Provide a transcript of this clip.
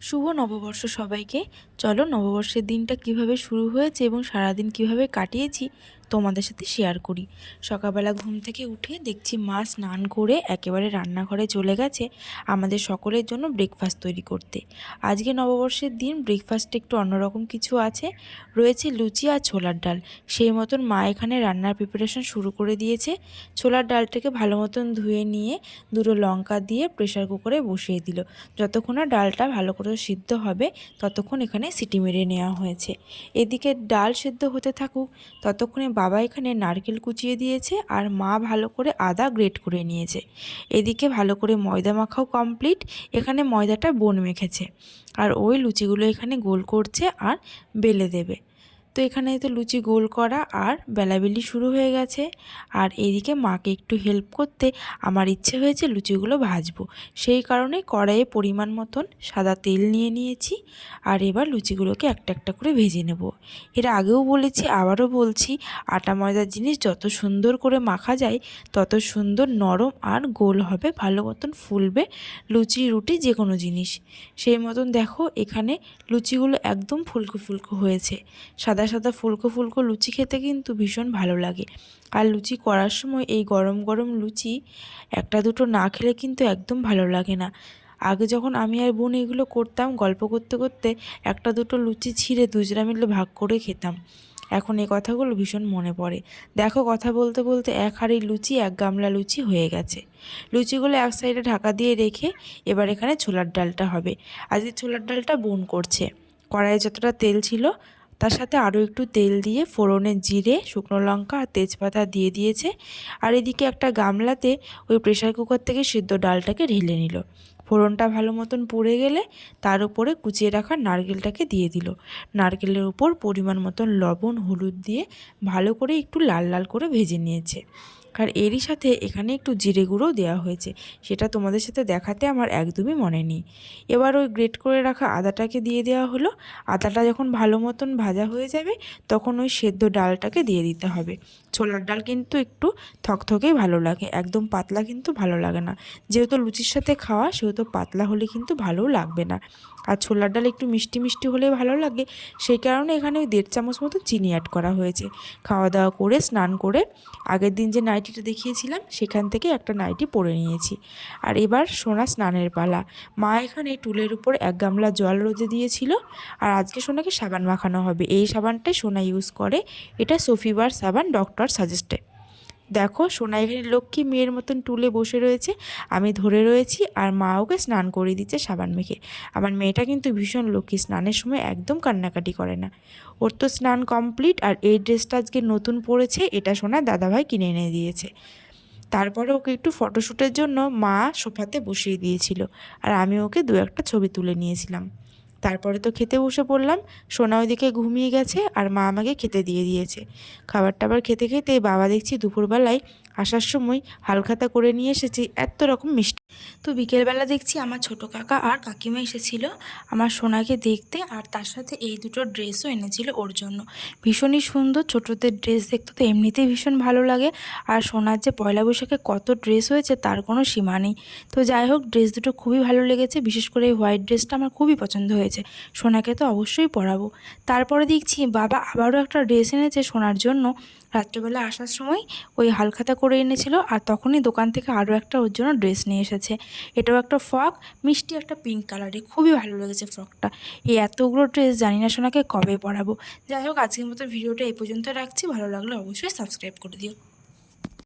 শুভ নববর্ষ সবাইকে। চলো নববর্ষের দিনটা কীভাবে শুরু হয়েছে এবং সারাদিন কীভাবে কাটিয়েছি তোমাদের সাথে শেয়ার করি। সকালবেলা ঘুম থেকে উঠে দেখছি মা স্নান করে একেবারে রান্নাঘরে চলে গেছে আমাদের সকলের জন্য ব্রেকফাস্ট তৈরি করতে। আজকে নববর্ষের দিন ব্রেকফাস্টে একটু অন্যরকম কিছু আছে। রয়েছে লুচি আর ছোলার ডাল। সেই মতন মা এখানে রান্নার প্রিপারেশন শুরু করে দিয়েছে। ছোলার ডালটাকে ভালো মতন ধুয়ে নিয়ে দুটো লঙ্কা দিয়ে প্রেশার কুকারে বসিয়ে দিল। যতক্ষণ না ডালটা ভালো করে সিদ্ধ হবে, ততক্ষণ এখানে সিটি মেরে নেওয়া হয়েছে। এদিকে ডাল সিদ্ধ হতে থাকুক, ততক্ষণে বাবা এখানে নারকেল কুচিয়ে দিয়েছে আর মা ভালো করে আদা গ্রেট করে নিয়েছে। এদিকে ভালো করে ময়দা মাখাও কমপ্লিট। এখানে ময়দাটা বোন মেখেছে। আর ওই লুচিগুলো এখানে গোল করছে আর বেলে দেবে। তো এখানে তো লুচি গোল করা আর বেলাবেলি শুরু হয়ে গেছে। আর এদিকে মাকে একটু হেল্প করতে আমার ইচ্ছে হয়েছে লুচিগুলো ভাজবো। সেই কারণে কড়াইয়ে পরিমাণ মতন সাদা তেল নিয়ে নিয়েছি আর এবার লুচিগুলোকে একটা একটা করে ভেজে নেব। এর আগেও বলেছি, আবারও বলছি, আটা ময়দার জিনিস যত সুন্দর করে মাখা যায়, তত সুন্দর নরম আর গোল হবে, ভালো মতন ফুলবে লুচি, রুটি যে কোনো জিনিস। সেই মতন দেখো এখানে লুচিগুলো একদম ফুলকো ফুলকো হয়েছে। সাদা সাদা ফুলকো ফুলকো লুচি খেতে কিন্তু ভীষণ ভালো লাগে। আর লুচি করার সময় এই গরম গরম লুচি একটা দুটো না খেলে কিন্তু একদম ভালো লাগে না। আগে যখন আমি আর বোন এগুলো করতাম, গল্প করতে করতে একটা দুটো লুচি ছিঁড়ে দুজনা মিলে ভাগ করে খেতাম। এখন এই কথাগুলো ভীষণ মনে পড়ে। দেখো কথা বলতে বলতে এক হাড়ি লুচি, এক গামলা লুচি হয়ে গেছে। লুচিগুলো এক সাইডে ঢাকা দিয়ে রেখে এবার এখানে ছোলার ডালটা হবে। আজকে ছোলার ডালটা বোন করছে। কড়াইয়ে যতটা তেল ছিল তার সাথে আরও একটু তেল দিয়ে ফোড়নের জিরে, শুকনো লঙ্কা আর তেজপাতা দিয়ে দিয়েছে। আর এদিকে একটা গামলাতে ওই প্রেশার কুকার থেকে সিদ্ধ ডালটাকে ঢেলে নিল। ফোড়নটা ভালো মতন পড়ে গেলে তার উপরে কুচিয়ে রাখা নারকেলটাকে দিয়ে দিল। নারকেলের উপর পরিমাণ মতন লবণ, হলুদ দিয়ে ভালো করে একটু লাল লাল করে ভেজে নিয়েছে। আর এরই সাথে এখানে একটু জিরে গুঁড়ো দেওয়া হয়েছে। সেটা তোমাদের সাথে দেখাতে আমার একদমই মনে নেই। এবার ওই গ্রেট করে রাখা আদাটাকে দিয়ে দেওয়া হলো। আদাটা যখন ভালো মতন ভাজা হয়ে যাবে, তখন ওই সেদ্ধ ডালটাকে দিয়ে দিতে হবে। ছোলার ডাল কিন্তু একটু থকথকেই ভালো লাগে, একদম পাতলা কিন্তু ভালো লাগে না। যেহেতু লুচির সাথে খাওয়া, সেহেতু পাতলা হলে কিন্তু ভালোও লাগবে না। আর ছোলার ডাল একটু মিষ্টি মিষ্টি হলে ভালো লাগে। সেই কারণে এখানে ওই দেড় চামচ মতো চিনি অ্যাড করা হয়েছে। খাওয়া দাওয়া করে, স্নান করে, আগের দিন যে নাইটিটা দেখিয়েছিলাম, সেখান থেকে একটা নাইটি পরে নিয়েছি। আর এবার সোনা স্নানের পালা। মা এখানে টুলের উপর এক গামলা জল রোদে দিয়েছিল, আর আজকে সোনাকে সাবান মাখানো হবে। এই সাবানটাই সোনা ইউজ করে। এটা সফিবার সাবান ডক্টর সাজেস্টে দেখো সোনা এখানে লক্ষ্মী মেয়ের মতন টুলে বসে রয়েছে, আমি ধরে রয়েছি আর মা ওকে স্নান করিয়ে দিচ্ছে সাবান মেখে। আমার মেয়েটা কিন্তু ভীষণ লক্ষ্মী, স্নানের সময় একদম কান্নাকাটি করে না। ওর তো স্নান কমপ্লিট আর এই ড্রেসটা আজকে নতুন পরেছে, এটা সোনা দাদাভাই কিনে এনে দিয়েছে। তারপরে ওকে একটু ফটোশ্যুটের জন্য মা সোফাতে বসিয়ে দিয়েছিল আর আমি ওকে দু একটা ছবি তুলে নিয়েছিলাম। তারপরে তো খেতে বসে পড়লাম। সোনা ওইদিকে ঘুমিয়ে গেছে আর মা আমাকে খেতে দিয়ে দিয়েছে। খাবার টাবার খেতে খেতে বাবা দেখছি দুপুরবেলায় আসার সময় হালখাতা করে নিয়ে এসেছি, এত রকম মিষ্টি। তো বিকেলবেলা দেখছি আমার ছোট কাকা আর কাকিমা এসেছিল আমার সোনাকে দেখতে আর তার সাথে এই দুটো ড্রেসও এনেছিল ওর জন্য। ভীষণই সুন্দর, ছোটদের ড্রেস দেখতে তো এমনিতেই ভীষণ ভালো লাগে। আর সোনার যে পয়লা বৈশাখে কত ড্রেস হয়েছে তার কোনো সীমা নেই। তো যাই হোক, ড্রেস দুটো খুবই ভালো লেগেছে, বিশেষ করে এই হোয়াইট ড্রেসটা আমার খুবই পছন্দ হয়েছে। সোনাকে তো অবশ্যই পরাবো। তারপরে দেখছি বাবা আবারও একটা ড্রেস এনেছে সোনার জন্য। রাত্রেবেলা আসার সময় ওই হালখাতা করে এনেছিল আর তখনই দোকান থেকে আরও একটা ওর জন্য ড্রেস নিয়ে এসেছে। এটাও একটা ফ্রক, মিষ্টি একটা পিঙ্ক কালারে খুবই ভালো লেগেছে ফ্রকটা। এই এতগুলো ড্রেস জানি না সোনাকে কবে পরাবো। যাই হোক, আজকের মতো ভিডিওটা এই পর্যন্ত রাখছি। ভালো লাগলে অবশ্যই সাবস্ক্রাইব করে দিও।